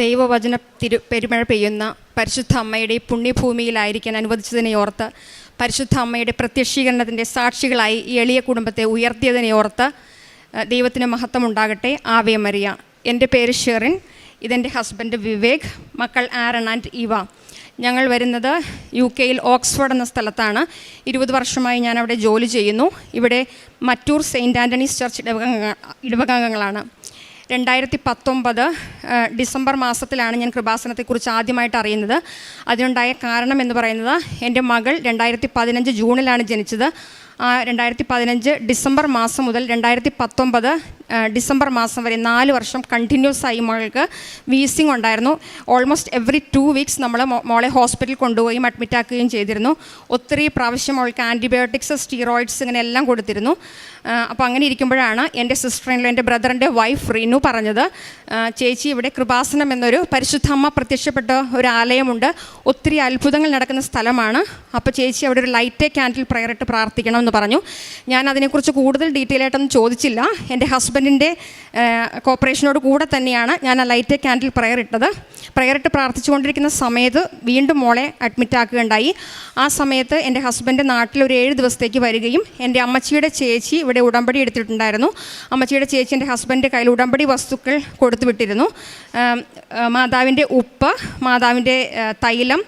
ദൈവവചന തിരു പെരുമഴ പെയ്യുന്ന പരിശുദ്ധ അമ്മയുടെ പുണ്യഭൂമിയിലായിരിക്കാൻ അനുവദിച്ചതിനെ ഓർത്ത് പരിശുദ്ധ അമ്മയുടെ പ്രത്യക്ഷീകരണത്തിന്റെ സാക്ഷികളായി ഈ എളിയ കുടുംബത്തെ ഉയർത്തിയതിനെ ഓർത്ത് ദൈവത്തിന് മഹത്വം ഉണ്ടാകട്ടെ. ആവേ എന്റെ പേര് ഷെറിൻ. ഇതെന്റെ ഹസ്ബൻഡ് വിവേക്. മക്കൾ ആരൺ ആൻഡ് ഇവ. ഞങ്ങൾ വരുന്നത് യു കെയിൽ ഓക്സ്ഫോർഡ് എന്ന സ്ഥലത്താണ്. ഇരുപത് വർഷമായി ഞാൻ അവിടെ ജോലി ചെയ്യുന്നു. ഇവിടെ മറ്റൂർ സെയിന്റ് ആന്റണീസ് ചർച്ച് ഇടവക ഇടവകാംഗങ്ങളാണ് രണ്ടായിരത്തി പത്തൊമ്പത് ഡിസംബർ മാസത്തിലാണ് ഞാൻ കൃപാസനത്തെക്കുറിച്ച് ആദ്യമായിട്ട് അറിയുന്നത്. അതിനുണ്ടായ കാരണം എന്ന് പറയുന്നത് എന്റെ മകൾ രണ്ടായിരത്തി പതിനഞ്ച് ജൂണിലാണ് ജനിച്ചത്. രണ്ടായിരത്തി പതിനഞ്ച് ഡിസംബർ മാസം മുതൽ രണ്ടായിരത്തി പത്തൊമ്പത് ഡിസംബർ മാസം വരെ നാല് വർഷം കണ്ടിന്യൂസ് ആയി മകൾക്ക് വീസിങ് ഉണ്ടായിരുന്നു. ഓൾമോസ്റ്റ് എവറി ടു വീക്സ് നമ്മൾ മോളെ ഹോസ്പിറ്റലിൽ കൊണ്ടുപോയി അഡ്മിറ്റ് ആക്കുകയും ചെയ്തിരുന്നു. ഒത്തിരി പ്രാവശ്യം അവൾക്ക് ആന്റിബയോട്ടിക്സ് സ്റ്റീറോയിഡ്സ് ഇങ്ങനെ എല്ലാം കൊടുത്തിരുന്നു. അപ്പോൾ അങ്ങനെ ഇരിക്കുമ്പോഴാണ് എന്റെ സിസ്റ്ററിന്റെ എന്റെ ബ്രദറിന്റെ വൈഫ് റീനു പറഞ്ഞത്. ചേച്ചി ഇവിടെ കൃപാസനം എന്നൊരു പരിശുദ്ധമ്മ പ്രത്യക്ഷപ്പെട്ട ഒരു ആലയമുണ്ട്. ഒത്തിരി അത്ഭുതങ്ങൾ നടക്കുന്ന സ്ഥലമാണ്. അപ്പോൾ ചേച്ചി അവിടെ ഒരു ലൈറ്റേ ക്യാൻഡിൽ പ്രയർ ഇട്ട് പ്രാർത്ഥിക്കണമെന്ന് പറഞ്ഞു. ഞാൻ അതിനെക്കുറിച്ച് കൂടുതൽ ഡീറ്റെയിൽ ആയിട്ടൊന്നും ചോദിച്ചില്ല. എന്റെ ഹസ്ബൻഡിന്റെ കോപ്പറേഷനോട് കൂടെ തന്നെയാണ് ഞാൻ ആ ലൈറ്റ് ക്യാൻഡിൽ പ്രയർ ഇട്ടത്. പ്രയർ ഇട്ട് പ്രാർത്ഥിച്ചുകൊണ്ടിരിക്കുന്ന സമയത്ത് വീണ്ടും മോളെ അഡ്മിറ്റ് ആക്കുകയുണ്ടായി. ആ സമയത്ത് എന്റെ ഹസ്ബൻഡ് നാട്ടിൽ ഒരു ഏഴ് ദിവസത്തേക്ക് വരികയും എന്റെ അമ്മച്ചിയുടെ ചേച്ചി ഇവിടെ ഉടമ്പടി എടുത്തിട്ടുണ്ടായിരുന്നു. അമ്മച്ചിയുടെ ചേച്ചി എന്റെ ഹസ്ബൻഡ് കയ്യിൽ ഉടമ്പടി വസ്തുക്കൾ കൊടുത്തു വിട്ടിരുന്നു. മാതാവിന്റെ ഉപ്പ് മാതാവിന്റെ തൈലം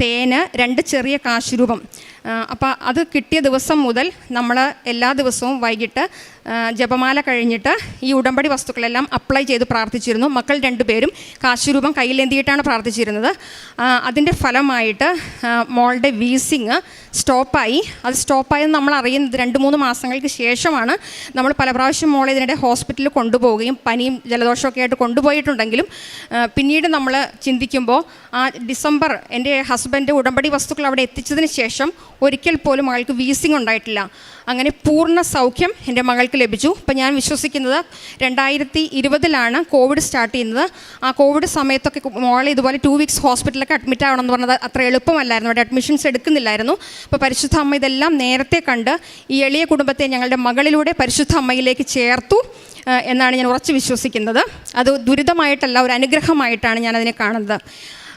തേന് രണ്ട് ചെറിയ കാശുരൂപം. അപ്പോൾ അത് കിട്ടിയ ദിവസം മുതൽ നമ്മൾ എല്ലാ ദിവസവും വൈകിട്ട് ജപമാല കഴിഞ്ഞിട്ട് ഈ ഉടമ്പടി വസ്തുക്കളെല്ലാം അപ്ലൈ ചെയ്ത് പ്രാർത്ഥിച്ചിരുന്നു. മക്കൾ രണ്ടുപേരും കാശുരൂപം കയ്യിലെന്തിയിട്ടാണ് പ്രാർത്ഥിച്ചിരുന്നത്? അതിന്റെ ഫലമായിട്ട് മോളുടെ വീസിങ് സ്റ്റോപ്പായി. അത് സ്റ്റോപ്പായെന്ന് നമ്മൾ അറിയുന്നത് രണ്ട് മൂന്ന് മാസങ്ങൾക്ക് ശേഷമാണ്. നമ്മൾ പല പ്രാവശ്യം മോളെ ഇതിനിടെ ഹോസ്പിറ്റലിൽ കൊണ്ടുപോവുകയും പനിയും ജലദോഷമൊക്കെ ആയിട്ട് കൊണ്ടുപോയിട്ടുണ്ടെങ്കിലും പിന്നീട് നമ്മൾ ചിന്തിക്കുമ്പോൾ ആ ഡിസംബർ എന്റെ ഹസ്ബൻഡ് ഉടമ്പടി വസ്തുക്കൾ അവിടെ എത്തിച്ചതിന് ശേഷം ഒരിക്കൽ പോലും മകൾക്ക് വീസിങ് ഉണ്ടായിട്ടില്ല. അങ്ങനെ പൂർണ സൗഖ്യം എന്റെ മകൾക്ക് ലഭിച്ചു. അപ്പം ഞാൻ വിശ്വസിക്കുന്നത് രണ്ടായിരത്തി ഇരുപതിലാണ് കോവിഡ് സ്റ്റാർട്ട് ചെയ്യുന്നത്. ആ കോവിഡ് സമയത്തൊക്കെ മോളെ ഇതുപോലെ ടു വീക്സ് ഹോസ്പിറ്റലിലൊക്കെ അഡ്മിറ്റ് ആവണം എന്ന് പറഞ്ഞത് അത്ര എളുപ്പമല്ലായിരുന്നു. അവിടെ അഡ്മിഷൻസ് എടുക്കുന്നില്ലായിരുന്നു. അപ്പോൾ പരിശുദ്ധ അമ്മ ഇതെല്ലാം നേരത്തെ കണ്ട് ഈ എളിയ കുടുംബത്തെ ഞങ്ങളുടെ മകളിലൂടെ പരിശുദ്ധ അമ്മയിലേക്ക് ചേർത്തു എന്നാണ് ഞാൻ ഉറച്ചു വിശ്വസിക്കുന്നത്. അത് ദുരിതമായിട്ടല്ല ഒരു അനുഗ്രഹമായിട്ടാണ് ഞാൻ അതിനെ കാണുന്നത്.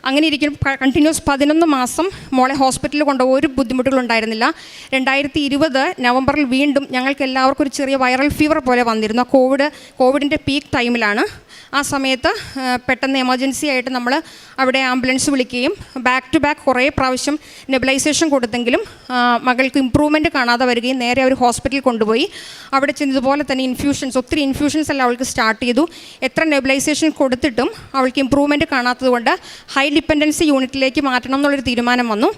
അങ്ങനെ ഇരിക്കും. കണ്ടിന്യൂസ് പതിനൊന്ന് മാസം മോളെ ഹോസ്പിറ്റലിൽ കൊണ്ട് ഒരു ബുദ്ധിമുട്ടുകളുണ്ടായിരുന്നില്ല രണ്ടായിരത്തി ഇരുപത് നവംബറിൽ വീണ്ടും ഞങ്ങൾക്ക് എല്ലാവർക്കും ഒരു ചെറിയ വൈറൽ ഫീവർ പോലെ വന്നിരുന്നു. കോവിഡ് കോവിഡിന്റെ പീക്ക് ടൈമിലാണ് ആ സമയത്ത് പെട്ടെന്ന് എമർജൻസി ആയിട്ട് നമ്മൾ അവിടെ ആംബുലൻസ് വിളിക്കുകയും ബാക്ക് ടു ബാക്ക് കുറേ പ്രാവശ്യം നെബിലൈസേഷൻ കൊടുത്തെങ്കിലും മകൾക്ക് ഇമ്പ്രൂവ്മെന്റ് കാണാതെ വരികയും നേരെ അവർ ഹോസ്പിറ്റലിൽ കൊണ്ടുപോയി. അവിടെ ചെന്നതുപോലെ തന്നെ ഇൻഫ്യൂഷൻസ് ഒത്തിരി ഇൻഫ്യൂഷൻസ് എല്ലാം അവൾക്ക് സ്റ്റാർട്ട് ചെയ്തു. എത്ര നെബിലൈസേഷൻ കൊടുത്തിട്ടും അവൾക്ക് ഇമ്പ്രൂവ്മെന്റ് കാണാത്തതുകൊണ്ട് ഹൈ ഡിപ്പെൻഡൻസി യൂണിറ്റിലേക്ക് മാറ്റണം എന്നുള്ളൊരു തീരുമാനം വന്നു.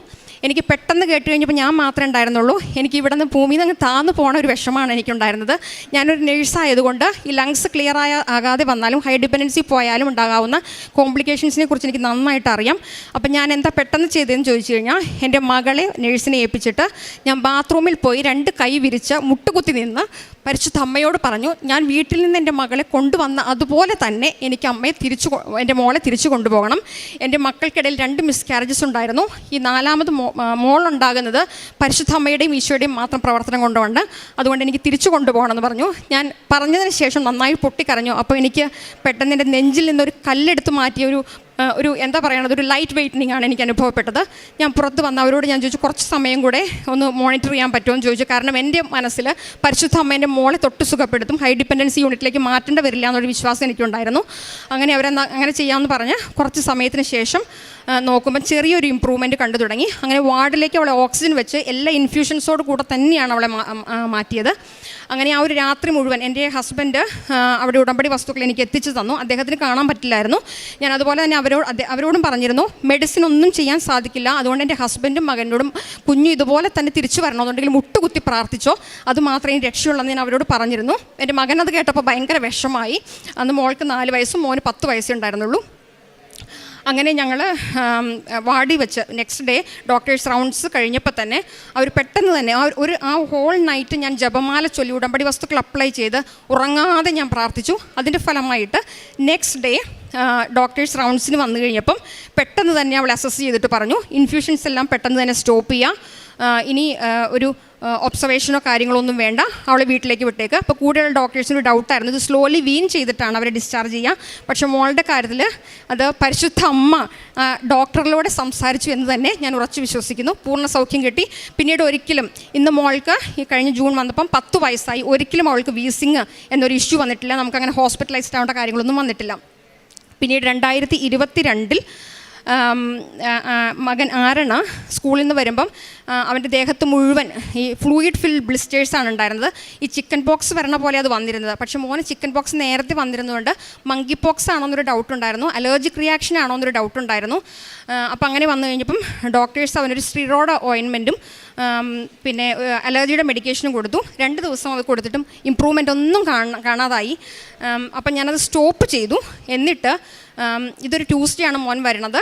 എനിക്ക് പെട്ടെന്ന് കേട്ട് കഴിഞ്ഞപ്പോൾ ഞാൻ മാത്രമേ ഉണ്ടായിരുന്നുള്ളൂ. എനിക്ക് ഇവിടെ നിന്ന് ഭൂമിയിൽ നിന്ന് താന്നു പോണ ഒരു വിഷമമാണ് എനിക്കുണ്ടായിരുന്നത്. ഞാനൊരു നേഴ്സായതുകൊണ്ട് ഈ ലങ്സ് ക്ലിയർ ആയ ആകാതെ വന്നാലും ഹൈ ഡിപ്പെൻഡൻസി പോയാലും ഉണ്ടാകാവുന്ന കോംപ്ലിക്കേഷൻസിനെ കുറിച്ച് എനിക്ക് നന്നായിട്ട് അറിയാം. അപ്പം ഞാൻ എന്താ പെട്ടെന്ന് ചെയ്തതെന്ന് ചോദിച്ചു കഴിഞ്ഞാൽ എന്റെ മകളെ നേഴ്സിനെ ഏൽപ്പിച്ചിട്ട് ഞാൻ ബാത്റൂമിൽ പോയി രണ്ട് കൈ വിരിച്ച് മുട്ടുകുത്തി നിന്ന് പരിശുദ്ധ അമ്മയോട് പറഞ്ഞു ഞാൻ വീട്ടിൽ നിന്ന് എന്റെ മകളെ കൊണ്ടുവന്ന അതുപോലെ തന്നെ എനിക്ക് അമ്മയെ തിരിച്ചു എന്റെ മോളെ തിരിച്ചു കൊണ്ടുപോകണം. എന്റെ മക്കൾക്കിടയിൽ രണ്ട് മിസ്കാരേജസ് ഉണ്ടായിരുന്നു. ഈ നാലാമത് മോളുണ്ടാകുന്നത് പരിശുദ്ധ അമ്മയുടെയും ഈശോയുടെയും മാത്രം പ്രവർത്തനം കൊണ്ടുകൊണ്ട് അതുകൊണ്ട് എനിക്ക് തിരിച്ചു കൊണ്ടുപോകണം എന്ന് പറഞ്ഞു. ഞാൻ പറഞ്ഞതിന് ശേഷം നന്നായി പൊട്ടിക്കരഞ്ഞു. അപ്പോൾ എനിക്ക് പെട്ടെന്ന് എന്റെ നെഞ്ചിൽ നിന്നൊരു കല്ലെടുത്ത് മാറ്റിയ ഒരു ഒരു എന്താ പറയണത്? ഒരു ലൈറ്റ് വെയിറ്റനിങ് ആണ് എനിക്ക് അനുഭവപ്പെട്ടത്. ഞാൻ പുറത്ത് വന്ന അവരോട് ഞാൻ ചോദിച്ചു കുറച്ച് സമയം കൂടെ ഒന്ന് മോണിറ്റർ ചെയ്യാൻ പറ്റുമോ? എന്ന് ചോദിച്ചു. കാരണം എന്റെ മനസ്സിൽ പരിശുദ്ധ അമ്മേന്റെ മോളെ തൊട്ട് സുഖപ്പെടുത്തും ഹൈ ഡിപ്പെൻഡൻസി യൂണിറ്റിലേക്ക് മാറ്റേണ്ട വരില്ല എന്നൊരു വിശ്വാസം എനിക്കുണ്ടായിരുന്നു. അങ്ങനെ അവരെന്താ അങ്ങനെ ചെയ്യാമെന്ന് പറഞ്ഞ് കുറച്ച് സമയത്തിന് ശേഷം നോക്കുമ്പോൾ ചെറിയൊരു ഇമ്പ്രൂവ്മെന്റ് കണ്ടു തുടങ്ങി. അങ്ങനെ വാർഡിലേക്ക് അവളെ ഓക്സിജൻ വെച്ച് എല്ലാ ഇൻഫ്യൂഷൻസോട് കൂടെ തന്നെയാണ് അവളെ മാറ്റിയത്. അങ്ങനെ ആ ഒരു രാത്രി മുഴുവൻ എന്റെ ഹസ്ബൻഡ് അവിടെ ഉടമ്പടി വസ്തുക്കൾ എനിക്ക് എത്തിച്ചു തന്നു. അദ്ദേഹത്തിന് കാണാൻ പറ്റില്ലായിരുന്നു. ഞാൻ അതുപോലെ തന്നെ അവരോട് അവരോടും പറഞ്ഞിരുന്നു മെഡിസിൻ ഒന്നും ചെയ്യാൻ സാധിക്കില്ല. അതുകൊണ്ട് എന്റെ ഹസ്ബൻഡും മകനോടും കുഞ്ഞു ഇതുപോലെ തന്നെ തിരിച്ചു വരണമെന്നുണ്ടെങ്കിൽ മുട്ടുകുത്തി പ്രാർത്ഥിച്ചോ. അത് മാത്രമേ രക്ഷയുള്ളൂ ഞാൻ അവരോട് പറഞ്ഞിരുന്നു. എന്റെ മകൻ അത് കേട്ടപ്പോൾ ഭയങ്കര വിഷമായി അന്ന് മോൾക്ക് നാല് വയസ്സും മോന് പത്ത് വയസ്സേ ഉണ്ടായിരുന്നുള്ളൂ. അങ്ങനെ ഞങ്ങൾ വാടി വെച്ച് നെക്സ്റ്റ് ഡേ ഡോക്ടേഴ്സ് റൗണ്ട്സ് കഴിഞ്ഞപ്പോൾ തന്നെ അവർ പെട്ടെന്ന് തന്നെ ആ ഒരു ആ ഹോൾ നൈറ്റ് ഞാൻ ജപമാല ചൊല്ലി ഉടമ്പടി വസ്തുക്കൾ അപ്ലൈ ചെയ്ത് ഉറങ്ങാതെ ഞാൻ പ്രാർത്ഥിച്ചു. അതിന്റെ ഫലമായിട്ട് നെക്സ്റ്റ് ഡേ ഡോക്ടേഴ്സ് റൗണ്ട്സിന് വന്നു കഴിഞ്ഞപ്പം പെട്ടെന്ന് തന്നെ അവൾ അസസ് ചെയ്തിട്ട് പറഞ്ഞു. ഇൻഫ്യൂഷൻസ് എല്ലാം പെട്ടെന്ന് തന്നെ സ്റ്റോപ്പ് ചെയ്യുക ഇനി ഒരു ഒബ്സർവേഷനോ കാര്യങ്ങളോ ഒന്നും വേണ്ട. അവളെ വീട്ടിലേക്ക് വിട്ടേക്ക്. അപ്പോൾ കൂടെയുള്ള ഡോക്ടേഴ്സിന് ഡൗട്ടായിരുന്നു ഇത് സ്ലോലി വീൻ ചെയ്തിട്ടാണ് അവരെ ഡിസ്ചാർജ് ചെയ്യുക പക്ഷെ മോളുടെ കാര്യത്തിൽ അത് പരിശുദ്ധ അമ്മ ഡോക്ടറിലൂടെ സംസാരിച്ചു എന്ന് തന്നെ ഞാൻ ഉറച്ചു വിശ്വസിക്കുന്നു. പൂർണ സൗഖ്യം കിട്ടി. പിന്നീട് ഒരിക്കലും ഇന്ന് മോൾക്ക് ഈ കഴിഞ്ഞ ജൂൺ വന്നപ്പം പത്ത് വയസ്സായി. ഒരിക്കലും അവൾക്ക് വീസിങ് എന്നൊരു ഇഷ്യൂ വന്നിട്ടില്ല. നമുക്കങ്ങനെ ഹോസ്പിറ്റലൈസ്ഡ് ആവേണ്ട കാര്യങ്ങളൊന്നും വന്നിട്ടില്ല. പിന്നീട് രണ്ടായിരത്തി ഇരുപത്തി രണ്ടിൽ മകൻ ആരണ സ്കൂളിൽ നിന്ന് വരുമ്പം അവന്റെ ദേഹത്ത് മുഴുവൻ ഈ ഫ്ലൂയിഡ് ഫിൽ ബ്ലിസ്റ്റേഴ്സാണ് ഉണ്ടായിരുന്നത്. ഈ ചിക്കൻ പോക്സ് വരണ പോലെ അത് വന്നിരുന്നത്. പക്ഷേ മോന് ചിക്കൻ പോക്സ് നേരത്തെ വന്നിരുന്നതുകൊണ്ട് മങ്കി പോക്സ് ആണോ എന്നൊരു ഡൗട്ട് ഉണ്ടായിരുന്നു. അലർജിക് റിയാക്ഷൻ ആണോ എന്നൊരു ഡൗട്ട് ഉണ്ടായിരുന്നു അപ്പം അങ്ങനെ വന്നു കഴിഞ്ഞപ്പം ഡോക്ടേഴ്സ് അവനൊരു സ്റ്റിറോഡ് ഓയിൻമെന്റും പിന്നെ അലർജിയുടെ മെഡിക്കേഷനും കൊടുത്തു. രണ്ട് ദിവസം അത് കൊടുത്തിട്ടും ഇമ്പ്രൂവ്മെന്റ് ഒന്നും കാണാ കാണാതായി. അപ്പം ഞാനത് സ്റ്റോപ്പ് ചെയ്തു. എന്നിട്ട് ഇതൊരു ട്യൂസ്ഡേ ആണ് മോൻ വരുന്നത്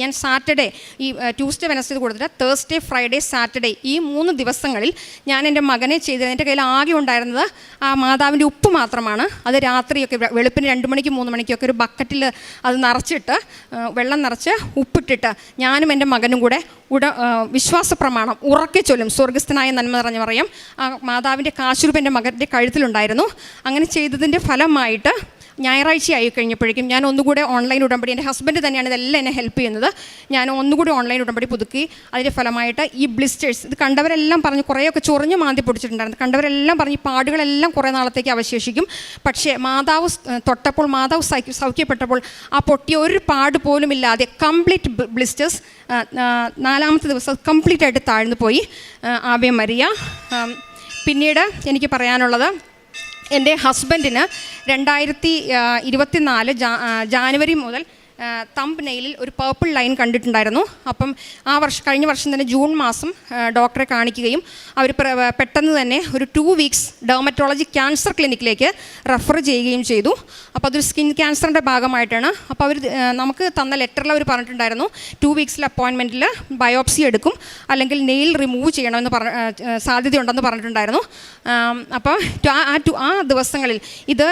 ഞാൻ സാറ്റർഡേ ഈ ട്യൂസ്ഡേ വെനസ്ഡേ കൊടുത്തിട്ട് തേഴ്സ്ഡേ ഫ്രൈഡേ സാറ്റർഡേ ഈ മൂന്ന് ദിവസങ്ങളിൽ ഞാൻ എന്റെ മകനെ ചെയ്തത്. എന്റെ കയ്യിൽ ആകെ ഉണ്ടായിരുന്നത് ആ മാതാവിന്റെ ഉപ്പ് മാത്രമാണ്. അത് രാത്രിയൊക്കെ വെളുപ്പിന് രണ്ട് മണിക്ക് മൂന്ന് മണിക്കൊക്കെ ഒരു ബക്കറ്റിൽ അത് നിറച്ചിട്ട് വെള്ളം നിറച്ച് ഉപ്പിട്ടിട്ട് ഞാനും എന്റെ മകനും കൂടെ ഉട വിശ്വാസ പ്രമാണം ഉറക്കെ ചൊല്ലും. സ്വർഗസ്ഥനായ നന്മ നിറഞ്ഞു പറയും. ആ മാതാവിന്റെ കാശുരൂപ എന്റെ മകന്റെ കഴുത്തിലുണ്ടായിരുന്നു. അങ്ങനെ ചെയ്തതിന്റെ ഫലമായിട്ട് ഞായറാഴ്ച ആയി കഴിഞ്ഞപ്പോഴേക്കും ഞാൻ ഒന്നുകൂടെ ഓൺലൈൻ ഉടമ്പടി എന്റെ ഹസ്ബൻഡ് തന്നെയാണ് ഇതെല്ലാം എന്നെ ഹെൽപ്പ് ചെയ്യുന്നത്. ഞാൻ ഒന്നുകൂടി ഓൺലൈൻ ഉടമ്പടി പുതുക്കി. അതിന്റെ ഫലമായിട്ട് ഈ ബ്ലിസ്റ്റേഴ്സ് ഇത് കണ്ടവരെല്ലാം പറഞ്ഞ് കുറേയൊക്കെ ചൊറിഞ്ഞ് മാന്തി പൊടിച്ചിട്ടുണ്ടായിരുന്നു. കണ്ടവരെല്ലാം പറഞ്ഞ് പാടുകളെല്ലാം കുറേ നാളത്തേക്ക് അവശേഷിക്കും. പക്ഷേ മാതാവ് തൊട്ടപ്പോൾ മാതാവ് സൗഖ്യ സൗഖ്യപ്പെട്ടപ്പോൾ ആ പൊട്ടിയ ഒരു പാട് പോലും ഇല്ലാതെ കംപ്ലീറ്റ് ബ്ലിസ്റ്റേഴ്സ് നാലാമത്തെ ദിവസം കംപ്ലീറ്റ് ആയിട്ട് താഴ്ന്നു പോയി. Ave Maria. പിന്നീട് എനിക്ക് പറയാനുള്ളത് എന്റെ ഹസ്ബൻഡിന് രണ്ടായിരത്തി ഇരുപത്തിനാല് ജാനുവരി മുതൽ തമ്പ് നെയിലിൽ ഒരു പേർപ്പിൾ ലൈൻ കണ്ടിട്ടുണ്ടായിരുന്നു. അപ്പം ആ വർഷം കഴിഞ്ഞ വർഷം തന്നെ ജൂൺ മാസം ഡോക്ടറെ കാണിക്കുകയും അവർ പെട്ടെന്ന് തന്നെ ഒരു ടു വീക്സ് ഡെർമറ്റോളജി ക്യാൻസർ ക്ലിനിക്കിലേക്ക് റെഫർ ചെയ്യുകയും ചെയ്തു. അപ്പോൾ അതൊരു സ്കിൻ ക്യാൻസറിന്റെ ഭാഗമായിട്ടാണ്. അപ്പോൾ അവർ നമുക്ക് തന്ന ലെറ്ററിൽ അവർ പറഞ്ഞിട്ടുണ്ടായിരുന്നു ടു വീക്സിൽ അപ്പോയിൻമെന്റിൽ ബയോപ്സി എടുക്കും അല്ലെങ്കിൽ നെയിൽ റിമൂവ് ചെയ്യണമെന്ന് ആ, സാധ്യതയുണ്ടെന്ന് പറഞ്ഞിട്ടുണ്ടായിരുന്നു. അപ്പോൾ ആ ആ ദിവസങ്ങളിൽ ഇത്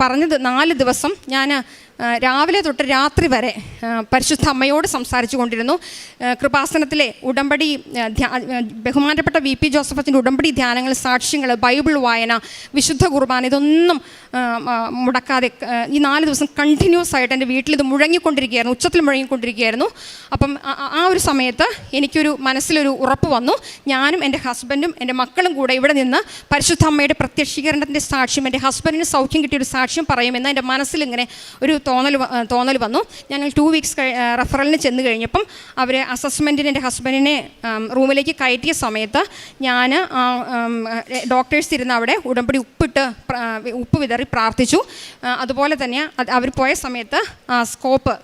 പറഞ്ഞത് നാല് ദിവസം ഞാൻ രാവിലെ തൊട്ട് രാത്രി വരെ പരിശുദ്ധ അമ്മയോട് സംസാരിച്ചു കൊണ്ടിരുന്നു. കൃപാസനത്തിലെ ഉടമ്പടി ബഹുമാനപ്പെട്ട വി പി ജോസഫത്തിന്റെ ഉടമ്പടി ധ്യാനങ്ങൾ സാക്ഷ്യങ്ങൾ ബൈബിൾ വായന വിശുദ്ധ കുർബാന ഇതൊന്നും മുടക്കാതെ ഈ നാല് ദിവസം കണ്ടിന്യൂസ് ആയിട്ട് എന്റെ വീട്ടിൽ ഇത് മുഴങ്ങിക്കൊണ്ടിരിക്കുകയായിരുന്നു ഉച്ചത്തിൽ മുഴങ്ങിക്കൊണ്ടിരിക്കുകയായിരുന്നു. അപ്പം ആ ഒരു സമയത്ത് എനിക്കൊരു മനസ്സിലൊരു ഉറപ്പ് വന്നു. ഞാനും എന്റെ ഹസ്ബൻഡും എന്റെ മക്കളും കൂടെ ഇവിടെ നിന്ന് പരിശുദ്ധ അമ്മയുടെ പ്രത്യക്ഷീകരണത്തിന്റെ സാക്ഷ്യം എന്റെ ഹസ്ബൻഡിന് സൗഖ്യം കിട്ടിയൊരു സാക്ഷ്യം പറയുമെന്ന് എന്റെ മനസ്സിലിങ്ങനെ ഒരു തോന്നൽ തോന്നൽ വന്നു. ഞങ്ങൾ ടു വീക്സ് റെഫറലിന് ചെന്ന് കഴിഞ്ഞപ്പം അവർ അസസ്മെന്റിന് എന്റെ ഹസ്ബൻഡിനെ റൂമിലേക്ക് കയറ്റിയ സമയത്ത് ഞാൻ ഡോക്ടേഴ്സ് ഇരുന്ന് അവിടെ ഉടമ്പടി ഉപ്പിട്ട് ഉപ്പ് വിതറി പ്രാർത്ഥിച്ചു. അതുപോലെ തന്നെ അവർ പോയ സമയത്ത് സ്കോപ്പ്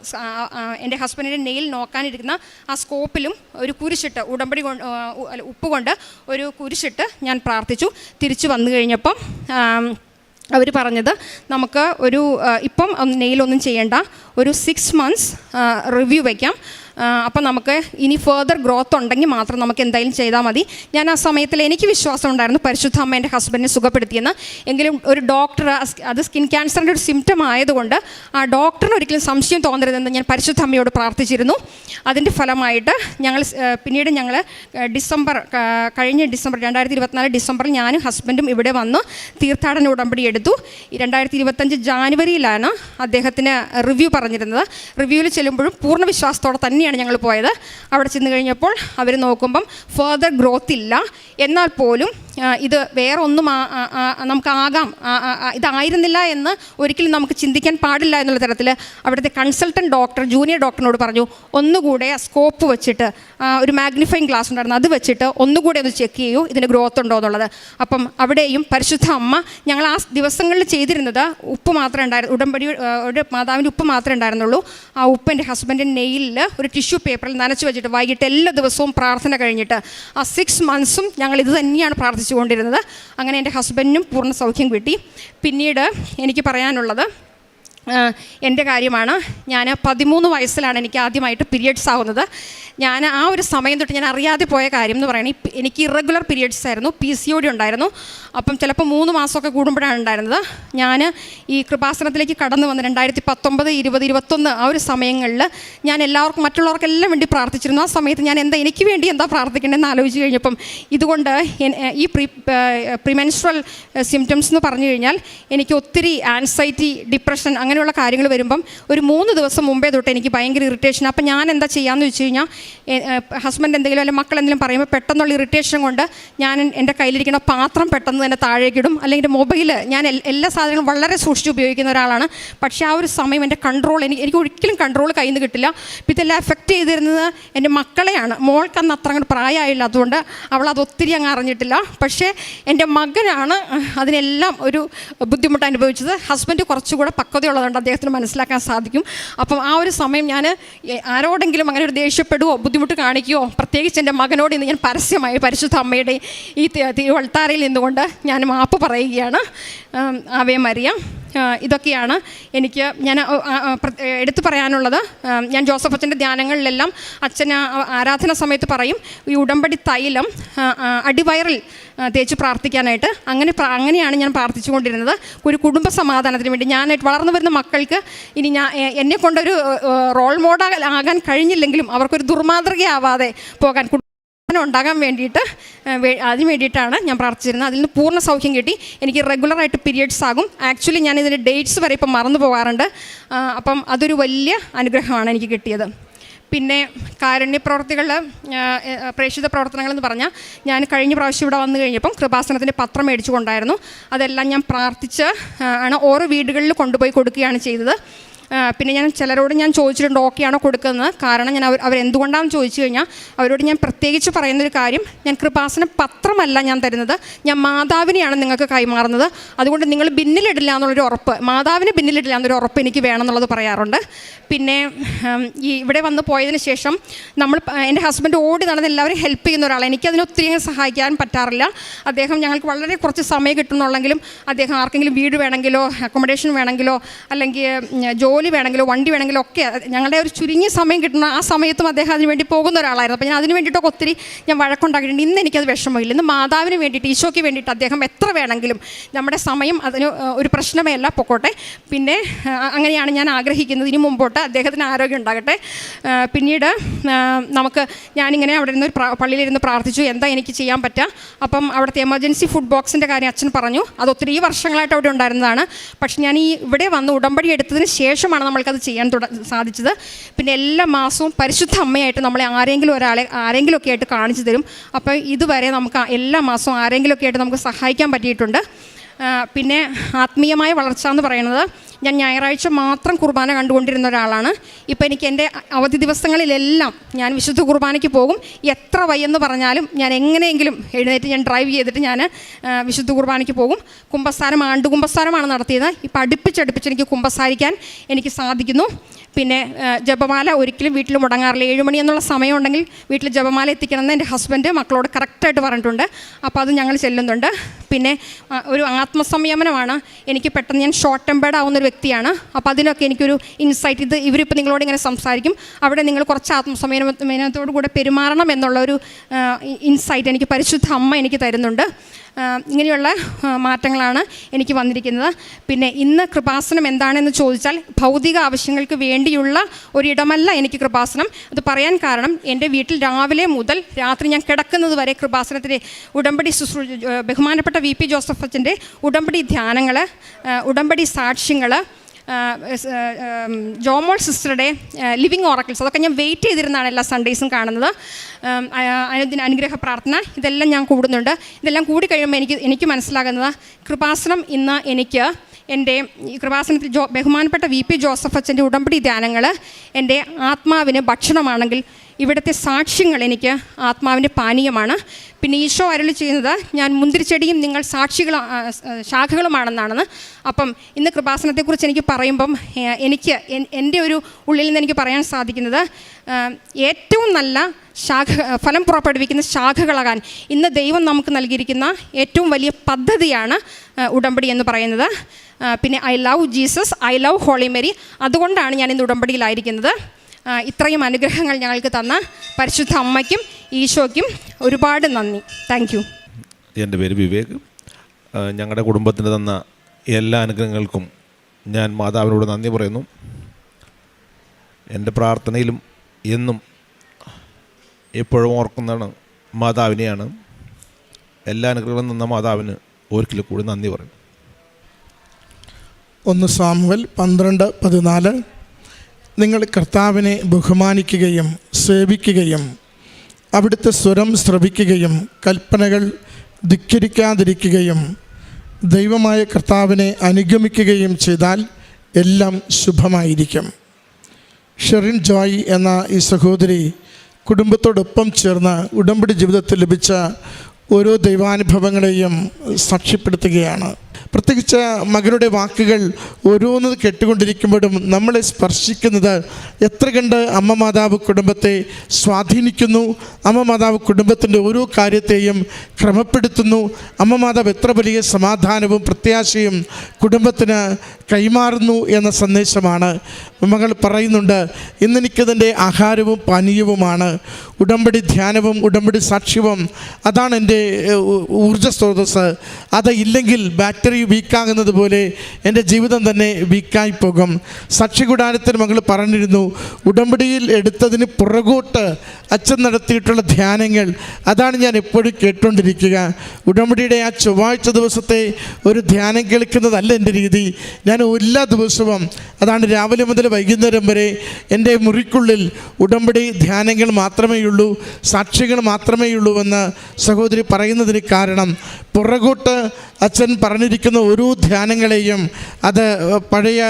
എന്റെ ഹസ്ബൻഡിന്റെ നെയിൽ നോക്കാനിരിക്കുന്ന ആ സ്കോപ്പിലും ഒരു കുരിശിട്ട് ഉടമ്പടി കൊണ്ട് ഉപ്പ് കൊണ്ട് ഒരു കുരിശിട്ട് ഞാൻ പ്രാർത്ഥിച്ചു. തിരിച്ചു വന്നു കഴിഞ്ഞപ്പം അവർ പറഞ്ഞത് നമുക്ക് ഒരു ഇപ്പം നെയിലൊന്നും ചെയ്യേണ്ട ഒരു സിക്സ് മന്ത്സ് റിവ്യൂ വയ്ക്കാം അപ്പം നമുക്ക് ഇനി ഫേർദർ ഗ്രോത്ത് ഉണ്ടെങ്കിൽ മാത്രം നമുക്ക് എന്തായാലും ചെയ്താൽ മതി. ഞാൻ ആ സമയത്തിൽ എനിക്ക് വിശ്വാസം ഉണ്ടായിരുന്നു പരിശുദ്ധ അമ്മ എന്റെ ഹസ്ബൻഡിനെ സുഖപ്പെടുത്തിയെന്ന്. എങ്കിലും ഒരു ഡോക്ടർ അത് സ്കിൻ ക്യാൻസറിന്റെ ഒരു സിംറ്റം ആയതുകൊണ്ട് ആ ഡോക്ടറിന് ഒരിക്കലും സംശയം തോന്നരുതെന്ന് ഞാൻ പരിശുദ്ധ അമ്മയോട് പ്രാർത്ഥിച്ചിരുന്നു. അതിന്റെ ഫലമായിട്ട് ഞങ്ങൾ പിന്നീട് ഞങ്ങൾ ഡിസംബർ കഴിഞ്ഞ ഡിസംബർ രണ്ടായിരത്തി ഇരുപത്തിനാല് ഡിസംബറിൽ ഞാനും ഹസ്ബൻഡും ഇവിടെ വന്ന്. തീർത്ഥാടന ഉടമ്പടി എടുത്തു. രണ്ടായിരത്തി ഇരുപത്തഞ്ച് ജാനുവരിയിലാണ് അദ്ദേഹത്തിന് റിവ്യൂ പറഞ്ഞിരുന്നത്. റിവ്യൂവിൽ ചെല്ലുമ്പോഴും പൂർണ വിശ്വാസത്തോടെ തന്നെയാണ് ഞങ്ങൾ പോയത്. അവിടെ ചെന്ന് കഴിഞ്ഞപ്പോൾ അവർ നോക്കുമ്പം ഫർദർ ഗ്രോത്ത് ഇല്ല. എന്നാൽ പോലും ഇത് വേറെ ഒന്നും നമുക്കാകാം. ഇതായിരുന്നില്ല എന്ന് ഒരിക്കലും നമുക്ക് ചിന്തിക്കാൻ പാടില്ല എന്നുള്ള തരത്തിൽ അവിടുത്തെ കൺസൾട്ടന്റ് ഡോക്ടർ ജൂനിയർ ഡോക്ടറിനോട് പറഞ്ഞു ഒന്നുകൂടെ ആ സ്കോപ്പ് വെച്ചിട്ട് ഒരു മാഗ്നിഫൈങ് ഗ്ലാസ് ഉണ്ടായിരുന്നു. അത് വെച്ചിട്ട് ഒന്നുകൂടെ ഒന്ന് ചെക്ക് ചെയ്യൂ ഇതിന് ഗ്രോത്ത് ഉണ്ടോ എന്നുള്ളത്. അപ്പം അവിടെയും പരിശുദ്ധ അമ്മ ഞങ്ങൾ ആ ദിവസങ്ങളിൽ ചെയ്തിരുന്നത് ഉപ്പ് മാത്രമേ ഉണ്ടായിരുന്നു ഉടമ്പടി ഒരു മാതാവിന്റെ ഉപ്പ് മാത്രമേ ഉണ്ടായിരുന്നുള്ളൂ. ആ ഉപ്പ് എന്റെ ഹസ്ബൻഡിന്റെ നെയിലിൽ ഒരു ടിഷ്യൂ പേപ്പറിൽ നനച്ച് വെച്ചിട്ട് വൈകിട്ട് എല്ലാ ദിവസവും പ്രാർത്ഥന കഴിഞ്ഞിട്ട് ആ സിക്സ് മന്ത്സും ഞങ്ങൾ ഇത് തന്നെയാണ് പ്രാർത്ഥിച്ചുകൊണ്ടിരുന്നത്. അങ്ങനെ എന്റെ ഹസ്ബൻഡിനും പൂർണ സൗഖ്യം കിട്ടി. പിന്നീട് എനിക്ക് പറയാനുള്ളത് എന്റെ കാര്യമാണ്. ഞാൻ പതിമൂന്ന് വയസ്സിലാണ് എനിക്ക് ആദ്യമായിട്ട് പീരിയഡ്സ് ആവുന്നത്. ഞാൻ ആ ഒരു സമയം തൊട്ട് ഞാൻ അറിയാതെ പോയ കാര്യം എന്ന് പറയുന്നത് എനിക്ക് ഇറഗുലർ പീരിയഡ്സ് ആയിരുന്നു. പി സി ഒ ഡി ഉണ്ടായിരുന്നു. അപ്പം ചിലപ്പോൾ മൂന്ന് മാസമൊക്കെ കൂടുമ്പോഴാണ് ഉണ്ടായിരുന്നത്. ഞാൻ ഈ കൃപാസനത്തിലേക്ക് കടന്നു വന്ന് രണ്ടായിരത്തി പത്തൊമ്പത് ഇരുപത് ഇരുപത്തൊന്ന് ആ ഒരു സമയങ്ങളിൽ ഞാൻ എല്ലാവർക്കും മറ്റുള്ളവർക്കെല്ലാം വേണ്ടി പ്രാർത്ഥിച്ചിരുന്നു. ആ സമയത്ത് ഞാൻ എന്താ എനിക്ക് വേണ്ടി എന്താ പ്രാർത്ഥിക്കേണ്ടതെന്ന് ആലോചിച്ച് കഴിഞ്ഞപ്പം ഇതുകൊണ്ട് ഈ പ്രീ പ്രിമെൻസ്ട്രൽ സിംറ്റംസ് എന്ന് പറഞ്ഞു കഴിഞ്ഞാൽ എനിക്ക് ഒത്തിരി ആൻസൈറ്റി ഡിപ്രഷൻ അങ്ങനെയുള്ള കാര്യങ്ങൾ വരുമ്പം ഒരു മൂന്ന് ദിവസം മുമ്പേ തൊട്ട് എനിക്ക് ഭയങ്കര ഇറിറ്റേഷൻ അപ്പം ഞാൻ എന്താ ചെയ്യാമെന്ന് വെച്ച് കഴിഞ്ഞാൽ ഹസ്ബൻഡ് എന്തെങ്കിലും അല്ലെങ്കിൽ മക്കൾ എന്തെങ്കിലും പറയുമ്പോൾ പെട്ടെന്നുള്ള ഇറിറ്റേഷൻ കൊണ്ട് ഞാൻ എന്റെ കയ്യിലിരിക്കുന്ന പാത്രം പെട്ടെന്ന് തന്നെ താഴേക്കിടും അല്ലെങ്കിൽ മൊബൈൽ ഞാൻ എല്ലാ സാധനങ്ങളും വളരെ സൂക്ഷിച്ച് ഉപയോഗിക്കുന്ന ഒരാളാണ്. പക്ഷേ ആ ഒരു സമയം എന്റെ കൺട്രോൾ എനിക്ക് എനിക്ക് ഒരിക്കലും കൺട്രോൾ കയ്യിൽ നിന്ന് കിട്ടില്ല. ഇതെല്ലാം എഫക്റ്റ് ചെയ്തിരുന്നത് എന്റെ മക്കളെയാണ്. മോൾക്ക് അന്ന് അത്ര അങ്ങോട്ട് പ്രായമായില്ല. അതുകൊണ്ട് അവൾ അത് ഒത്തിരി അങ്ങ് അറിഞ്ഞിട്ടില്ല. പക്ഷേ എന്റെ മകനാണ് അതിനെല്ലാം ഒരു ബുദ്ധിമുട്ട് അനുഭവിച്ചത്. ഹസ്ബൻഡ് കുറച്ചുകൂടെ പക്വതയുള്ളതുകൊണ്ട് അദ്ദേഹത്തിന് മനസ്സിലാക്കാൻ സാധിക്കും. അപ്പം ആ ഒരു സമയം ഞാൻ ആരോടെങ്കിലും അങ്ങനെ ഒരു ദേഷ്യപ്പെടുവോ ബുദ്ധിമുട്ട് കാണിക്കുകയോ പ്രത്യേകിച്ച് എന്റെ മകനോട് ഇന്ന് ഞാൻ പരസ്യമായി പരിശുദ്ധ അമ്മയുടെ ഈ തിരുവൾത്താരയിൽ നിന്നുകൊണ്ട് ഞാൻ മാപ്പ് പറയുകയാണ്. Ave Maria. ആ, ഇതൊക്കെയാണ് എനിക്ക് ഞാൻ എടുത്തു പറയാനുള്ളത്. ഞാൻ ജോസഫ് അച്ഛന്റെ ധ്യാനങ്ങളിലെല്ലാം അച്ഛൻ ആരാധന സമയത്ത് പറയും ഈ ഉടമ്പടി തൈലം അടിവയറിൽ തേച്ച് പ്രാർത്ഥിക്കാനായിട്ട്. അങ്ങനെ അങ്ങനെയാണ് ഞാൻ പ്രാർത്ഥിച്ചുകൊണ്ടിരുന്നത്. ഒരു കുടുംബ സമാധാനത്തിന് വേണ്ടി ഞാനായിട്ട് വളർന്നു വരുന്ന മക്കൾക്ക് ഇനി ഞാൻ എന്നെ കൊണ്ടൊരു റോൾ മോഡൽ ആകാൻ കഴിഞ്ഞില്ലെങ്കിലും അവർക്കൊരു ദുർമാതൃകയാവാതെ പോകാൻ ഉണ്ടാകാൻ വേണ്ടിയിട്ട് അതിന് വേണ്ടിയിട്ടാണ് ഞാൻ പ്രാർത്ഥിച്ചിരുന്നത്. അതിൽ നിന്ന് പൂർണ സൗഖ്യം കിട്ടി. എനിക്ക് റെഗുലറായിട്ട് പീരിയഡ്സ് ആകും. ആക്ച്വലി ഞാൻ ഇതിന്റെ ഡേറ്റ്സ് വരെ ഇപ്പം മറന്നു പോകാറുണ്ട്. അപ്പം അതൊരു വലിയ അനുഗ്രഹമാണ് എനിക്ക് കിട്ടിയത്. പിന്നെ കാരുണ്യ പ്രവർത്തികളിൽ പ്രേക്ഷിത പ്രവർത്തനങ്ങളെന്ന് പറഞ്ഞാൽ ഞാൻ കഴിഞ്ഞ പ്രാവശ്യം ഇവിടെ വന്നു കഴിഞ്ഞപ്പം കൃപാസനത്തിന്റെ പത്രം മേടിച്ചു കൊണ്ടായിരുന്നു അതെല്ലാം ഞാൻ പ്രാർത്ഥിച്ച് ആണ് ഓരോ വീടുകളിൽ കൊണ്ടുപോയി കൊടുക്കുകയാണ് ചെയ്തത്. പിന്നെ ഞാൻ ചിലരോട് ഞാൻ ചോദിച്ചിട്ടുണ്ട് ഓക്കെ ആണോ കൊടുക്കുന്നത്? കാരണം ഞാൻ അവർ അവരെന്തുകൊണ്ടാണെന്ന് ചോദിച്ചു കഴിഞ്ഞാൽ അവരോട് ഞാൻ പ്രത്യേകിച്ച് പറയുന്നൊരു കാര്യം ഞാൻ കൃപാസന പത്രമല്ല ഞാൻ തരുന്നത്. ഞാൻ മാതാവിനെയാണ് നിങ്ങൾക്ക് കൈമാറുന്നത്. അതുകൊണ്ട് നിങ്ങൾ ബിന്നിലിടില്ല എന്നുള്ളൊരു ഉറപ്പ് മാതാവിനെ ബിന്നിലിടില്ല എന്നൊരു ഉറപ്പ് എനിക്ക് വേണം എന്നുള്ളത് പറയാറുണ്ട്. പിന്നെ ഈ ഇവിടെ വന്ന് പോയതിന് ശേഷം നമ്മൾ എന്റെ ഹസ്ബൻഡ് ഓടി നടന്ന് എല്ലാവരും ഹെൽപ്പ് ചെയ്യുന്ന ഒരാളാണ്. എനിക്കതിന് ഒത്തിരി സഹായിക്കാൻ പറ്റാറില്ല. അദ്ദേഹം ഞങ്ങൾക്ക് വളരെ കുറച്ച് സമയം കിട്ടുന്നുള്ളെങ്കിലും അദ്ദേഹം ആർക്കെങ്കിലും വീട് വേണമെങ്കിലോ അക്കോമഡേഷൻ വേണമെങ്കിലോ അല്ലെങ്കിൽ ഉം, ജോലി വേണമെങ്കിലോ വണ്ടി വേണമെങ്കിലോ ഒക്കെ ഞങ്ങളുടെ ഒരു ചുരുങ്ങിയ സമയം കിട്ടുന്ന ആ സമയത്തും അദ്ദേഹം അതിന് വേണ്ടി പോകുന്ന ഒരാളായിരുന്നു. അപ്പോൾ ഞാൻ അതിന് വേണ്ടിയിട്ടൊക്കെ ഒത്തിരി ഞാൻ വഴക്കുണ്ടാക്കിയിട്ടുണ്ട്. ഇന്ന് എനിക്കത് വിഷമമില്ല. ഇന്ന് മാതാവിന് വേണ്ടിയിട്ട് ഈശോയ്ക്ക് വേണ്ടിയിട്ട് അദ്ദേഹം എത്ര വേണമെങ്കിലും നമ്മുടെ സമയം അതിന് ഒരു പ്രശ്നമേ അല്ല പൊക്കോട്ടെ. പിന്നെ അങ്ങനെയാണ് ഞാൻ ആഗ്രഹിക്കുന്നത്. ഇനി മുമ്പോട്ട് അദ്ദേഹത്തിന് ആരോഗ്യം ഉണ്ടാകട്ടെ. പിന്നീട് നമുക്ക് ഞാനിങ്ങനെ അവിടെ നിന്ന് ഒരു പള്ളിയിലിരുന്ന് പ്രാർത്ഥിച്ചു. എന്താ എനിക്ക് ചെയ്യാൻ പറ്റുക? അപ്പം അവിടുത്തെ എമർജൻസി ഫുഡ് ബോക്സിന്റെ കാര്യം അച്ഛൻ പറഞ്ഞു. അത് ഒത്തിരി വർഷങ്ങളായിട്ട് അവിടെ ഉണ്ടായിരുന്നതാണ്. പക്ഷെ ഞാൻ ഈ ഇവിടെ വന്ന് ഉടമ്പടി എടുത്തതിന് ശേഷമാണ് നമ്മൾക്കത് ചെയ്യാൻ തുട സാധിച്ചത്. പിന്നെ എല്ലാ മാസവും പരിശുദ്ധ അമ്മയായിട്ട് നമ്മളെ ആരെങ്കിലും ഒരാളെ ആരെങ്കിലുമൊക്കെ ആയിട്ട് കാണിച്ചു തരും. അപ്പോൾ ഇതുവരെ നമുക്ക് എല്ലാ മാസവും ആരെങ്കിലുമൊക്കെ ആയിട്ട് നമുക്ക് സഹായിക്കാൻ പറ്റിയിട്ടുണ്ട്. പിന്നെ ആത്മീയമായ വളർച്ച എന്ന് പറയുന്നത് ഞാൻ ഞായറാഴ്ച മാത്രം കുർബാന കണ്ടുകൊണ്ടിരുന്ന ഒരാളാണ്. ഇപ്പോൾ എനിക്ക് എന്റെ അവധി ദിവസങ്ങളിലെല്ലാം ഞാൻ വിശുദ്ധ കുർബാനയ്ക്ക് പോകും. എത്ര വയ്യെന്ന് പറഞ്ഞാലും ഞാൻ എങ്ങനെയെങ്കിലും എഴുന്നേറ്റ് ഞാൻ ഡ്രൈവ് ചെയ്തിട്ട് ഞാൻ വിശുദ്ധ കുർബാനയ്ക്ക് പോകും. കുമ്പസാരം ആണ്ട് കുമ്പസാരമാണ് നടത്തിയത്. ഇപ്പം അടുപ്പിച്ചടുപ്പിച്ച് എനിക്ക് കുമ്പസാരിക്കാൻ എനിക്ക് സാധിക്കുന്നു. പിന്നെ ജപമാല ഒരിക്കലും വീട്ടിൽ മുടങ്ങാറില്ല. ഏഴ് മണി എന്നുള്ള സമയം ഉണ്ടെങ്കിൽ വീട്ടിൽ ജപമാല എത്തിക്കണമെന്ന് എന്റെ ഹസ്ബൻഡ് മക്കളോട് കറക്റ്റായിട്ട് പറഞ്ഞിട്ടുണ്ട്. അപ്പോൾ അത് ഞങ്ങൾ ചെല്ലുന്നുണ്ട്. പിന്നെ ഒരു ആത്മസംയമനമാണ്. എനിക്ക് പെട്ടെന്ന് ഞാൻ ഷോർട്ട് ടെമ്പേർഡ് ആവുന്ന ഒരു വ്യക്തിയാണ്. അപ്പോൾ അതിനൊക്കെ എനിക്കൊരു ഇൻസൈറ്റ് ഇത് ഇവരിപ്പോൾ നിങ്ങളോട് ഇങ്ങനെ സംസാരിക്കും. അവിടെ നിങ്ങൾ കുറച്ച് ആത്മസംയമനത്തോടു കൂടെ പെരുമാറണം എന്നുള്ള ഒരു ഇൻസൈറ്റ് എനിക്ക് പരിശുദ്ധ അമ്മ എനിക്ക് തരുന്നുണ്ട്. ഇങ്ങനെയുള്ള മാറ്റങ്ങളാണ് എനിക്ക് വന്നിരിക്കുന്നത്. പിന്നെ ഇന്ന് കൃപാസനം എന്താണെന്ന് ചോദിച്ചാൽ ഭൗതിക ആവശ്യങ്ങൾക്ക് വേണ്ടിയുള്ള ഒരിടമല്ല എനിക്ക് കൃപാസനം. അത് പറയാൻ കാരണം എന്റെ വീട്ടിൽ രാവിലെ മുതൽ രാത്രി ഞാൻ കിടക്കുന്നത് വരെ കൃപാസനത്തിന്റെ ഉടമ്പടി ശുശ്രൂ ബഹുമാനപ്പെട്ട വി പി ജോസഫ് ഉടമ്പടി ധ്യാനങ്ങൾ ഉടമ്പടി സാക്ഷ്യങ്ങൾ ജോമോൾ സിസ്റ്ററുടെ ലിവിങ് ഓറക്കിൾസ് അതൊക്കെ ഞാൻ വെയിറ്റ് ചെയ്തിരുന്നാണ് എല്ലാ സൺഡേസും കാണുന്നത്. അനുദിന അനുഗ്രഹ പ്രാർത്ഥന. ഇതെല്ലാം ഞാൻ കൂടുന്നുണ്ട്. ഇതെല്ലാം കൂടി കഴിയുമ്പോൾ എനിക്ക് എനിക്ക് മനസ്സിലാകുന്നത് കൃപാസനം ഇന്ന് എനിക്ക് എന്റെ കൃപാസനത്തിൽ ജോ ബഹുമാനപ്പെട്ട വി പി ജോസഫ് അച്ഛന്റെ ഉടമ്പടി ധ്യാനങ്ങൾ എന്റെ ആത്മാവിന് ഭക്ഷണമാണെങ്കിൽ ഇവിടുത്തെ സാക്ഷ്യങ്ങൾ എനിക്ക് ആത്മാവിന്റെ പാനീയമാണ്. പിന്നെ ഈശോ അരളി ചെയ്യുന്നത് ഞാൻ മുന്തിരിച്ചെടിയും നിങ്ങൾ സാക്ഷികൾ ശാഖകളുമാണെന്നാണെന്ന്. അപ്പം ഇന്ന് കൃപാസനത്തെക്കുറിച്ച് എനിക്ക് പറയുമ്പം എനിക്ക് എന്റെ ഒരു ഉള്ളിൽ നിന്ന് എനിക്ക് പറയാൻ സാധിക്കുന്നത് ഏറ്റവും നല്ല ശാഖ ഫലം പുറപ്പെടുവിക്കുന്ന ശാഖകളാകാൻ ഇന്ന് ദൈവം നമുക്ക് നൽകിയിരിക്കുന്ന ഏറ്റവും വലിയ പദ്ധതിയാണ് ഉടമ്പടി എന്ന് പറയുന്നത്. പിന്നെ I love Jesus I love holy Mary അതുകൊണ്ടാണ് ഞാൻ ഇന്ന് ഉടമ്പടിയിലായിരിക്കുന്നത്. ഇത്രയും അനുഗ്രഹങ്ങൾ ഞങ്ങൾക്ക് തന്ന പരിശുദ്ധ അമ്മയ്ക്കും ഈശോയ്ക്കും ഒരുപാട് നന്ദി. താങ്ക് യു എന്റെ പേര് വിവേക്. ഞങ്ങളുടെ കുടുംബത്തിന് തന്ന എല്ലാ അനുഗ്രഹങ്ങൾക്കും ഞാൻ മാതാവിനോട് നന്ദി പറയുന്നു. എന്റെ പ്രാർത്ഥനയിലും എന്നും എപ്പോഴും ഓർക്കുന്നതാണ് മാതാവിനെയാണ്. എല്ലാ അനുഗ്രഹങ്ങളും നിന്ന മാതാവിന് ഒരിക്കലും കൂടി നന്ദി പറയും ഒന്ന് സാമുവൽ പന്ത്രണ്ട് പതിനാല്. നിങ്ങൾ കർത്താവിനെ ബഹുമാനിക്കുകയും സേവിക്കുകയും അവിടുത്തെ സ്വരം ശ്രവിക്കുകയും കൽപ്പനകൾ ധിക്കരിക്കാതിരിക്കുകയും ദൈവമായ കർത്താവിനെ അനുഗമിക്കുകയും ചെയ്താൽ എല്ലാം ശുഭമായിരിക്കും. ഷെറിൻ ജോയ് എന്ന ഈ സഹോദരി കുടുംബത്തോടൊപ്പം ചേർന്ന് ഉടമ്പടി ജീവിതത്തിൽ ലഭിച്ച ഓരോ ദൈവാനുഭവങ്ങളെയും സാക്ഷ്യപ്പെടുത്തുകയാണ്. പ്രത്യേകിച്ച് മകനുടെ വാക്കുകൾ ഓരോന്ന് കേട്ടുകൊണ്ടിരിക്കുമ്പോഴും നമ്മളെ സ്പർശിക്കുന്നത് എത്ര കണ്ട് അമ്മ മാതാവ് കുടുംബത്തെ സ്വാധീനിക്കുന്നു അമ്മ മാതാവ് കുടുംബത്തിന്റെ ഓരോ കാര്യത്തെയും ക്രമപ്പെടുത്തുന്നു അമ്മ മാതാവ് എത്ര വലിയ സമാധാനവും പ്രത്യാശയും കുടുംബത്തിന് കൈമാറുന്നു എന്ന സന്ദേശമാണ്. മകൾ പറയുന്നുണ്ട് ഇന്നെനിക്കതിന്റെ ആഹാരവും പാനീയവുമാണ്. ഉടമ്പടി ധ്യാനവും ഉടമ്പടി സാക്ഷ്യവും അതാണ് എന്റെ ഊർജ സ്രോതസ് ബാറ്ററി വീക്കാകുന്നത് പോലെ എന്റെ ജീവിതം തന്നെ വീക്കായി പോകും. സാക്ഷികൂടാരത്തിൽ മകൾ പറഞ്ഞിരുന്നു ഉടമ്പടിയിൽ എടുത്തതിന് പുറകോട്ട് അച്ഛൻ നടത്തിയിട്ടുള്ള ധ്യാനങ്ങൾ അതാണ് ഞാൻ എപ്പോഴും കേട്ടുകൊണ്ടിരിക്കുക ഉടമ്പടിയുടെ ആ ചൊവ്വാഴ്ച ദിവസത്തെ ഒരു ധ്യാനം കേൾക്കുന്നതല്ല എന്റെ രീതി. ഞാൻ എല്ലാ ദിവസവും അതാണ് രാവിലെ മുതൽ വൈകുന്നേരം വരെ എന്റെ മുറിക്കുള്ളിൽ ഉടമ്പടി ധ്യാനങ്ങൾ മാത്രമേ ഉള്ളൂ സാക്ഷികൾ മാത്രമേ ഉള്ളൂ എന്ന് സഹോദരി പറയുന്നതിന് കാരണം പുറകോട്ട് അച്ഛൻ പറഞ്ഞിരിക്കുന്ന ഓരോ ധ്യാനങ്ങളെയും അത് പഴയ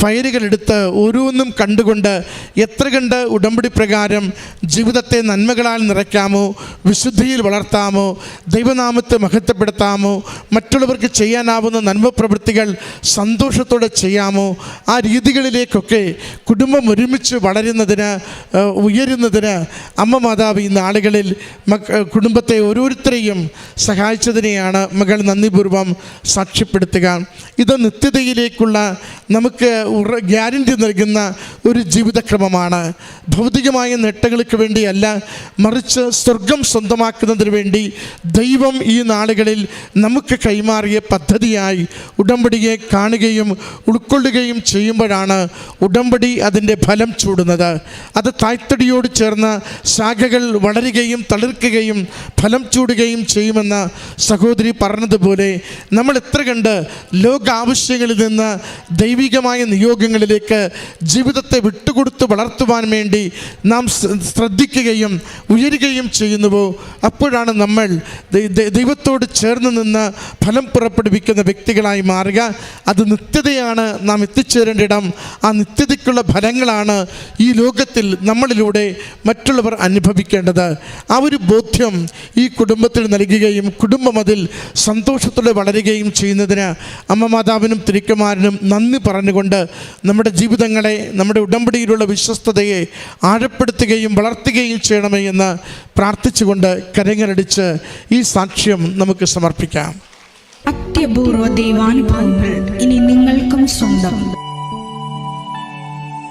ഫയലുകളെടുത്ത് ഓരോന്നും കണ്ടുകൊണ്ട് എത്ര കണ്ട് ഉടമ്പടി പ്രകാരം ജീവിതത്തെ നന്മകളാൽ നിറയ്ക്കാമോ വിശുദ്ധിയിൽ വളർത്താമോ ദൈവനാമത്തെ മഹത്വപ്പെടുത്താമോ മറ്റുള്ളവർക്ക് ചെയ്യാനാവുന്ന നന്മ പ്രവൃത്തികൾ സന്തോഷത്തോടെ ചെയ്യാമോ ആ രീതികളിലേക്കൊക്കെ കുടുംബം ഒരുമിച്ച് വളരുന്നതിന് ഉയരുന്നതിന് അമ്മ മാതാവ് ഈ നാളുകളിൽ കുടുംബത്തെ ഓരോരുത്തരെയും സഹായിച്ചതിനെയാണ് മകൾ നന്ദിപൂർവം സാക്ഷ്യപ്പെടുത്തുക ഇത് നിത്യതയിലേക്കുള്ള നമുക്ക് ഗ്യാരന്റി നൽകുന്ന ഒരു ജീവിതക്രമമാണ്. ഭൗതികമായ നേട്ടങ്ങൾക്ക് വേണ്ടിയല്ല മറിച്ച് സ്വർഗം സ്വന്തമാക്കുന്നതിന് വേണ്ടി ദൈവം ഈ നാളുകളിൽ നമുക്ക് കൈമാറിയ പദ്ധതിയായി ഉടമ്പടിയെ കാണുകയും ഉൾക്കൊള്ളുകയും ചെയ്യുമ്പോഴാണ് ഉടമ്പടി അതിന്റെ ഫലം ചൂടുന്നത്. അത് തായ്തടിയോട് ചേർന്ന ശാഖകൾ വളരുകയും തളിർക്കുകയും ഫലം ചൂടുകയും ചെയ്യുമെന്ന് സഹോദരി പറഞ്ഞതുപോലെ നമ്മൾ എത്ര കണ്ട് ലോകാവശ്യങ്ങളിൽ നിന്ന് ദൈവികമായ നിയോഗങ്ങളിലേക്ക് ജീവിതത്തെ വിട്ടുകൊടുത്ത് വളർത്തുവാൻ വേണ്ടി നാം ശ്രദ്ധിക്കുകയും ഉയരുകയും ചെയ്യുന്നുവോ? അപ്പോഴാണ് നമ്മൾ ദൈവത്തോട് ചേർന്ന് നിന്ന് ഫലം പുറപ്പെടുവിക്കുന്ന വ്യക്തികളായി മാറുക. അത് നിത്യതയാണ്. നാം എത്തിച്ചേരേണ്ട ഇടം ആ നിത്യതയ്ക്കുള്ള ഫലങ്ങളാണ് ഈ ലോകത്തിൽ നമ്മളിലൂടെ മറ്റുള്ളവർ അനുഭവിക്കേണ്ടത്. ആ ഒരു ബോധ്യം ഈ കുടുംബത്തിൽ നൽകുകയും കുടുംബം അതിൽ സന്തോഷത്തോടെ വളരുകയും ചെയ്യുന്നതിന് അമ്മ മാതാവിനും തിരുക്കുമാരനും നന്ദി പറഞ്ഞുകൊണ്ട് നമ്മുടെ ജീവിതങ്ങളെ നമ്മുടെ ഉടമ്പടിയിലുള്ള വിശ്വസ്തതയെ ആഴപ്പെടുത്തുകയും വളർത്തുകയും ചെയ്യണമേ എന്ന് പ്രാർത്ഥിച്ചുകൊണ്ട് കരങ്ങളടിച്ച് ഈ സാക്ഷ്യം നമുക്ക് സമർപ്പിക്കാം. അത്യപൂർവ ദൈവാനുഭവങ്ങൾ ഇനി നിങ്ങൾക്കും സ്വന്തം.